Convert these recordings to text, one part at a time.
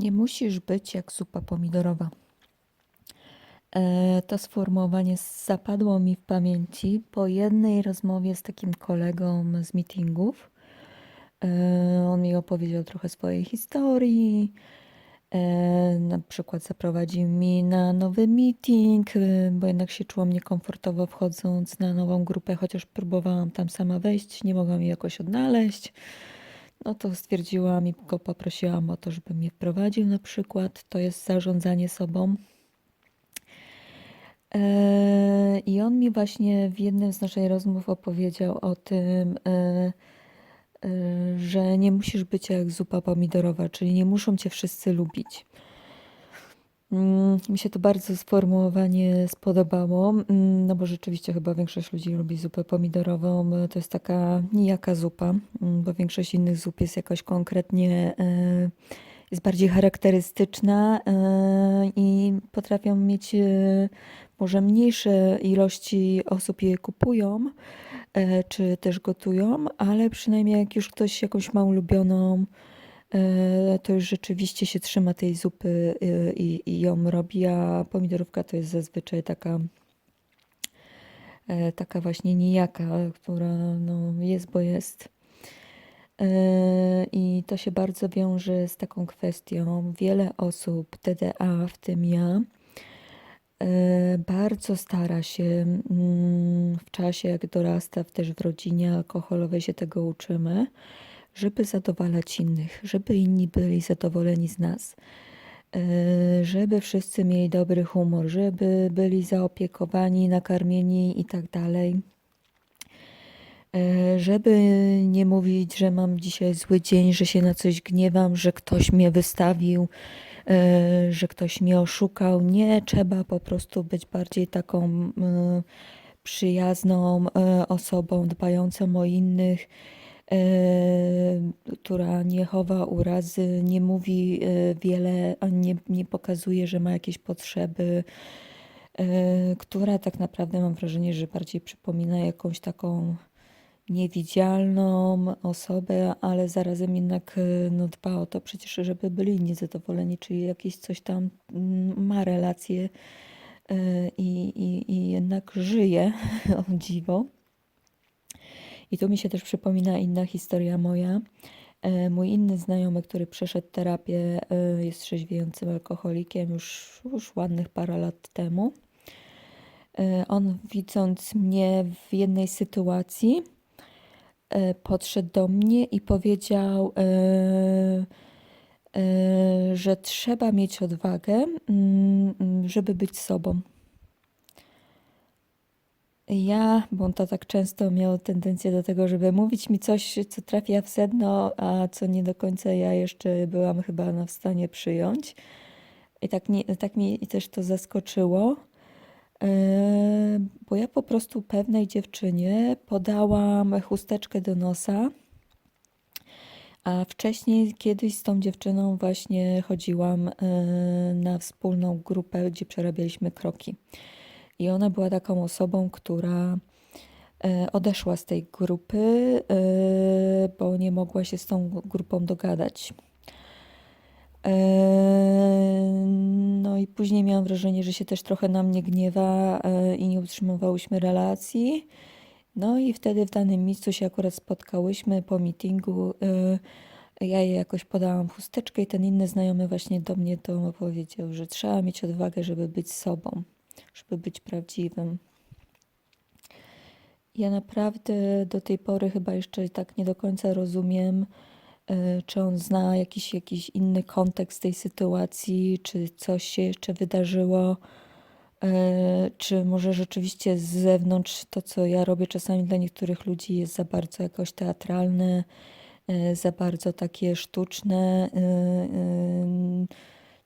Nie musisz być jak zupa pomidorowa. E, To sformułowanie zapadło mi w pamięci po jednej rozmowie z takim kolegą z meetingów. E, On mi opowiedział trochę swojej historii. E, Na przykład zaprowadził mi na nowy meeting, bo jednak się czułam niekomfortowo wchodząc na nową grupę, chociaż próbowałam tam sama wejść, nie mogłam jej jakoś odnaleźć. No to stwierdziłam i go poprosiłam o to, żeby mnie wprowadził na przykład. To jest zarządzanie sobą. E, I on mi właśnie w jednym z naszych rozmów opowiedział o tym, e, e, że nie musisz być jak zupa pomidorowa, czyli nie muszą cię wszyscy lubić. Mm, Mi się to bardzo sformułowanie spodobało, mm, no bo rzeczywiście chyba większość ludzi lubi zupę pomidorową. To jest taka nijaka zupa, mm, bo większość innych zup jest jakoś konkretnie, e, jest bardziej charakterystyczna e, i potrafią mieć e, może mniejsze ilości osób je kupują, e, czy też gotują, ale przynajmniej jak już ktoś jakąś ma ulubioną, e, to już rzeczywiście się trzyma tej zupy e, i, i ją robi, a pomidorówka to jest zazwyczaj taka, e, taka właśnie nijaka, która no, jest, bo jest. E, I to się bardzo wiąże z taką kwestią. Wiele osób, TDA, w tym ja, e, bardzo stara się mm, w czasie, jak dorasta, też w rodzinie alkoholowej się tego uczymy, żeby zadowalać innych, żeby inni byli zadowoleni z nas, e, żeby wszyscy mieli dobry humor, żeby byli zaopiekowani, nakarmieni i tak dalej. E, Żeby nie mówić, że mam dzisiaj zły dzień, że się na coś gniewam, że ktoś mnie wystawił, e, że ktoś mnie oszukał. Nie, trzeba po prostu być bardziej taką e, przyjazną osobą, dbającą o innych, która nie chowa urazy, nie mówi e, wiele, nie, nie pokazuje, że ma jakieś potrzeby, e, która tak naprawdę mam wrażenie, że bardziej przypomina jakąś taką niewidzialną osobę, ale zarazem jednak no, dba o to przecież, żeby byli inni zadowoleni, czyli jakieś coś tam mm, ma relacje i, i, i jednak żyje, o dziwo. I tu mi się też przypomina inna historia moja. E, Mój inny znajomy, który przeszedł terapię, e, jest trzeźwiejącym alkoholikiem już, już ładnych parę lat temu. E, On widząc mnie w jednej sytuacji, podszedł do mnie i powiedział, że trzeba mieć odwagę, mm, mm, żeby być sobą. Ja, bo on to tak często miał tendencję do tego, żeby mówić mi coś, co trafia w sedno, a co nie do końca ja jeszcze byłam chyba na w stanie przyjąć. I tak, nie, tak mnie też to zaskoczyło, e, bo ja po prostu pewnej dziewczynie podałam chusteczkę do nosa, a wcześniej kiedyś z tą dziewczyną właśnie chodziłam e, na wspólną grupę, gdzie przerabialiśmy kroki. I ona była taką osobą, która e, odeszła z tej grupy, e, bo nie mogła się z tą grupą dogadać. E, No i później miałam wrażenie, że się też trochę na mnie gniewa i nie utrzymywałyśmy relacji. No i wtedy w danym miejscu się akurat spotkałyśmy po meetingu. Ja jej jakoś podałam chusteczkę i ten inny znajomy właśnie do mnie to powiedział, że trzeba mieć odwagę, żeby być sobą, żeby być prawdziwym. Ja naprawdę do tej pory chyba jeszcze tak nie do końca rozumiem, e, czy on zna jakiś, jakiś inny kontekst tej sytuacji, czy coś się jeszcze wydarzyło, e, czy może rzeczywiście z zewnątrz to, co ja robię czasami dla niektórych ludzi jest za bardzo jakoś teatralne, e, za bardzo takie sztuczne.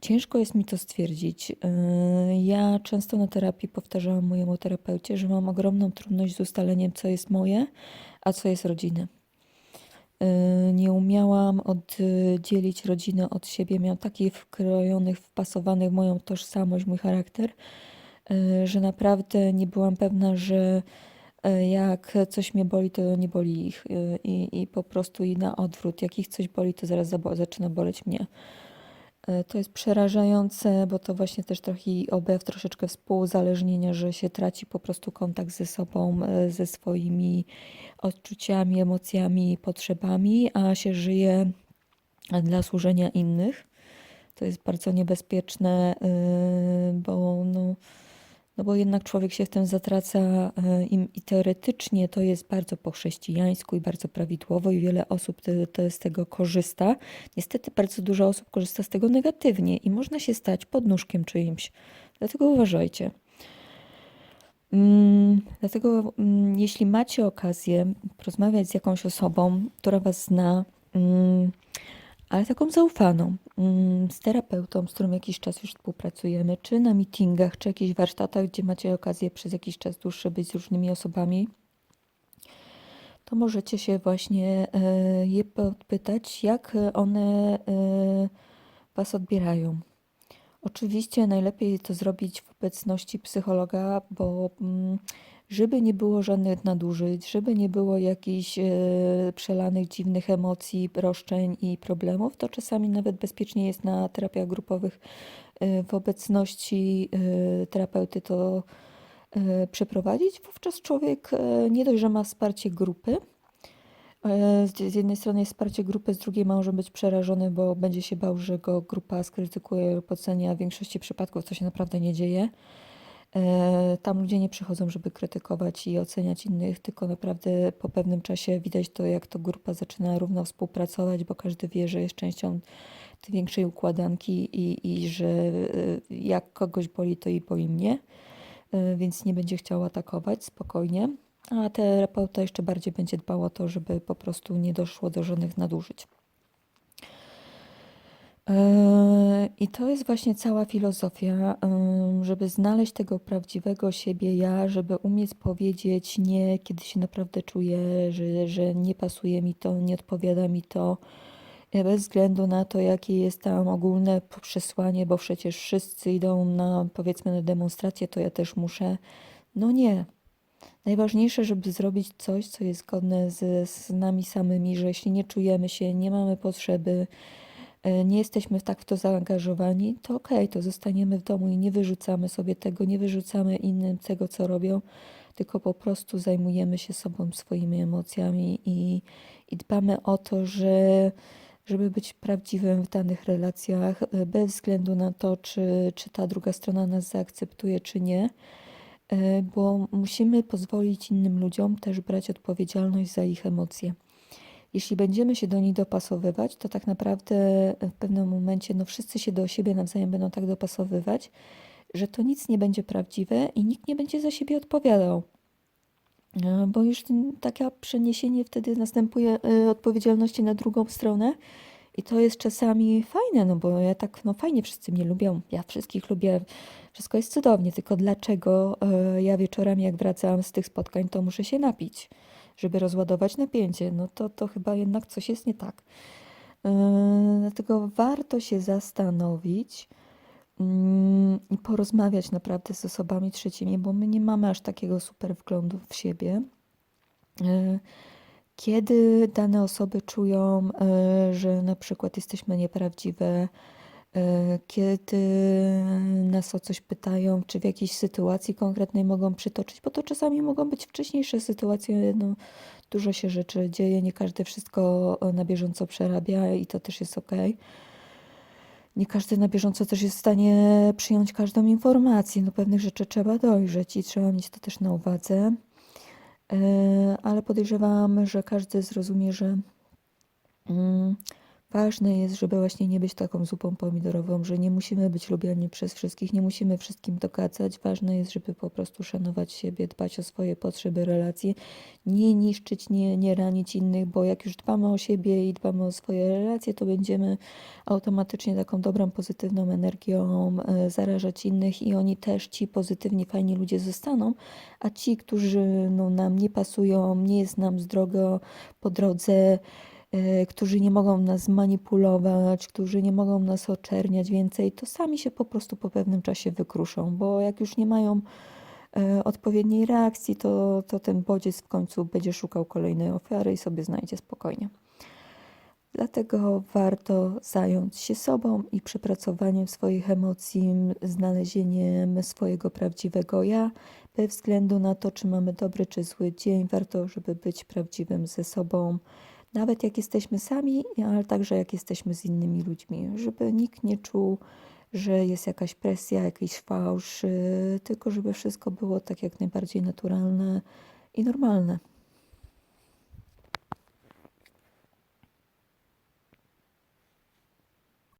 Ciężko jest mi to stwierdzić. E, Ja często na terapii powtarzałam mojemu terapeucie, że mam ogromną trudność z ustaleniem, co jest moje, a co jest rodziny. E, Nie umiałam oddzielić rodziny od siebie. Miałam takich wkrojonych, wpasowanych w moją tożsamość, mój charakter, e, że naprawdę nie byłam pewna, że jak coś mnie boli, to nie boli ich. I, i po prostu i na odwrót. Jak ich coś boli, to zaraz zaczyna boleć mnie. E, To jest przerażające, bo to właśnie też trochę objaw troszeczkę współuzależnienia, że się traci po prostu kontakt ze sobą, e, ze swoimi odczuciami, emocjami, potrzebami, a się żyje dla służenia innych. To jest bardzo niebezpieczne, e, bo no, no bo jednak człowiek się w tym zatraca e, i, i teoretycznie to jest bardzo po chrześcijańsku i bardzo prawidłowo i wiele osób to, to z tego korzysta. Niestety bardzo dużo osób korzysta z tego negatywnie i można się stać podnóżkiem czyimś. Dlatego uważajcie. Mm, dlatego mm, jeśli macie okazję porozmawiać z jakąś osobą, która was zna, mm, ale taką zaufaną, mm, z terapeutą, z którym jakiś czas już współpracujemy, czy na meetingach, czy jakichś warsztatach, gdzie macie okazję przez jakiś czas dłuższy być z różnymi osobami, to możecie się właśnie e, je podpytać, jak one e, was odbierają. Oczywiście najlepiej to zrobić w obecności psychologa, bo mm, żeby nie było żadnych nadużyć, żeby nie było jakichś e, przelanych dziwnych emocji, roszczeń i problemów, to czasami nawet bezpiecznie jest na terapiach grupowych e, w obecności e, terapeuty to przeprowadzić. Wówczas człowiek nie dość, że ma wsparcie grupy, z jednej strony jest wsparcie grupy, z drugiej może być przerażony, bo będzie się bał, że go grupa skrytykuje lub a w większości przypadków to się naprawdę nie dzieje. E, Tam ludzie nie przychodzą, żeby krytykować i oceniać innych, tylko naprawdę po pewnym czasie widać to, jak to grupa zaczyna równo współpracować, bo każdy wie, że jest częścią tej większej układanki i, i że e, jak kogoś boli, to i boli mnie, E, więc nie będzie chciał atakować spokojnie. A terapeuta jeszcze bardziej będzie dbał o to, żeby po prostu nie doszło do żadnych nadużyć. Eee, I to jest właśnie cała filozofia, żeby znaleźć tego prawdziwego siebie ja, żeby umieć powiedzieć nie, kiedy się naprawdę czuję, że, że nie pasuje mi to, nie odpowiada mi to, e, bez względu na to, jakie jest tam ogólne przesłanie, bo przecież wszyscy idą na, powiedzmy, na demonstrację, to ja też muszę. No nie. Najważniejsze, żeby zrobić coś, co jest zgodne z, z nami samymi, że jeśli nie czujemy się, nie mamy potrzeby, e, nie jesteśmy tak w to zaangażowani, to okej, to zostaniemy w domu i nie wyrzucamy sobie tego, nie wyrzucamy innym tego, co robią, tylko po prostu zajmujemy się sobą, swoimi emocjami i, i dbamy o to, że żeby być prawdziwym w danych relacjach, e, bez względu na to, czy, czy ta druga strona nas zaakceptuje, czy nie, e, bo musimy pozwolić innym ludziom też brać odpowiedzialność za ich emocje. Jeśli będziemy się do nich dopasowywać, to tak naprawdę w pewnym momencie no wszyscy się do siebie nawzajem będą tak dopasowywać, że to nic nie będzie prawdziwe i nikt nie będzie za siebie odpowiadał. E, Bo już takie przeniesienie wtedy następuje e, odpowiedzialności na drugą stronę i to jest czasami fajne, no bo ja tak, no fajnie wszyscy mnie lubią, ja wszystkich lubię, wszystko jest cudownie, tylko dlaczego e, ja wieczorami jak wracam z tych spotkań, to muszę się napić, żeby rozładować napięcie, no to, to chyba jednak coś jest nie tak. E, Dlatego warto się zastanowić, mm, i porozmawiać naprawdę z osobami trzecimi, bo my nie mamy aż takiego super wglądu w siebie. E, Kiedy dane osoby czują, e, że na przykład jesteśmy nieprawdziwe, kiedy nas o coś pytają, czy w jakiejś sytuacji konkretnej mogą przytoczyć, bo to czasami mogą być wcześniejsze sytuacje, no, dużo się rzeczy dzieje, nie każdy wszystko e, na bieżąco przerabia i to też jest okej. Nie każdy na bieżąco też jest w stanie przyjąć każdą informację. No pewnych rzeczy trzeba dojrzeć i trzeba mieć to też na uwadze. E, Ale podejrzewam, że każdy zrozumie, że mm, ważne jest, żeby właśnie nie być taką zupą pomidorową, że nie musimy być lubiani przez wszystkich, nie musimy wszystkim dogadzać. Ważne jest, żeby po prostu szanować siebie, dbać o swoje potrzeby, relacje, nie niszczyć, nie, nie ranić innych, bo jak już dbamy o siebie i dbamy o swoje relacje, to będziemy automatycznie taką dobrą, pozytywną energią e, zarażać innych i oni też, ci pozytywni, fajni ludzie zostaną, a ci, którzy no, nam nie pasują, nie jest nam z drogo po drodze, którzy nie mogą nas manipulować, którzy nie mogą nas oczerniać więcej, to sami się po prostu po pewnym czasie wykruszą, bo jak już nie mają e, odpowiedniej reakcji, to, to ten bodziec w końcu będzie szukał kolejnej ofiary i sobie znajdzie spokojnie. Dlatego warto zająć się sobą i przepracowaniem swoich emocji, znalezieniem swojego prawdziwego ja. Bez względu na to, czy mamy dobry czy zły dzień, warto, żeby być prawdziwym ze sobą, nawet jak jesteśmy sami, ale także jak jesteśmy z innymi ludźmi, żeby nikt nie czuł, że jest jakaś presja, jakiś fałsz, y, tylko żeby wszystko było tak jak najbardziej naturalne i normalne.